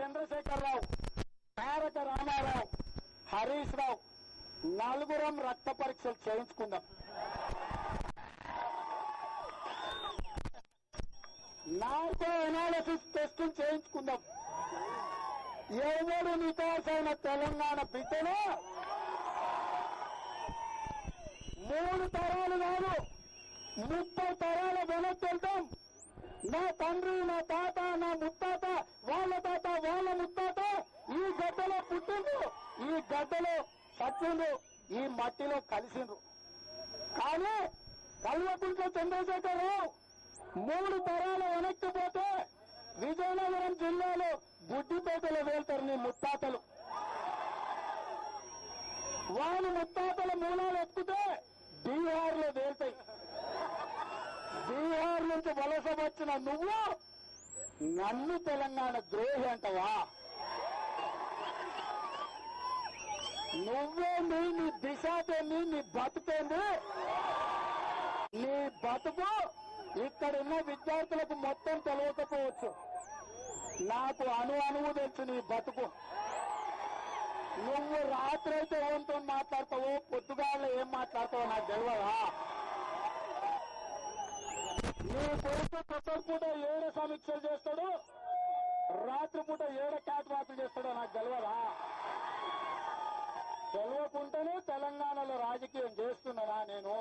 చంద్రశేఖరరావు తారక రామారావు హరీష్ రావు నలుగురం రక్త పరీక్షలు చేయించుకుందాం. నాతో ఎనాలిసిస్ టెస్టులు చేయించుకుందాం. ఎవడు నికాసైన తెలంగాణ బిడ్డలో మూడు తరాలు కాదు ముప్పై తరాల వెనక్కి వెళ్తాం. నా తండ్రి నా తాత నా ముత్తాత వాళ్ళ తాత వాళ్ళ ముత్తాత ఈ గడ్డలో పుట్టిండు ఈ గడ్డలో చచ్చిండ్రు ఈ మట్టిలో కలిసిండ్రు. కానీ కల్వకుంట్ల చంద్రశేఖరరావు మూడు తరాలు వెనక్కి పోతే విజయనగరం జిల్లాలో గుడ్డిపేటలో వెళ్తారు నీ ముత్తాతలు. వాళ్ళ ముత్తాతల మూలాలు ఎత్తుతే బీహార్లో నుంచి వలస వచ్చిన నువ్వు నన్ను తెలంగాణ ద్రోహి అంటవా? నువ్వేంది నీ దిశతేంది నీ బతుకేంది? నీ బతుకు ఇక్కడున్న విద్యార్థులకు మొత్తం తెలియకపోవచ్చు. నాకు అణు అణువు తెలుసు నీ బతుకు. నువ్వు రాత్రి అయితే ఎవరితో మాట్లాడతావో పొద్దుగాళ్ళు ఏం మాట్లాడతావో నాకు తెలియదా నీ కొడుకు పొద్దుపూట ఏడ సమీక్షలు చేస్తాడు? రాత్రిపూట ఏడ క్యాట్ వాకులు చేస్తాడో నాకు తెలియదా తెలియకుంటేనే తెలంగాణలో రాజకీయం చేస్తున్నానా నేను?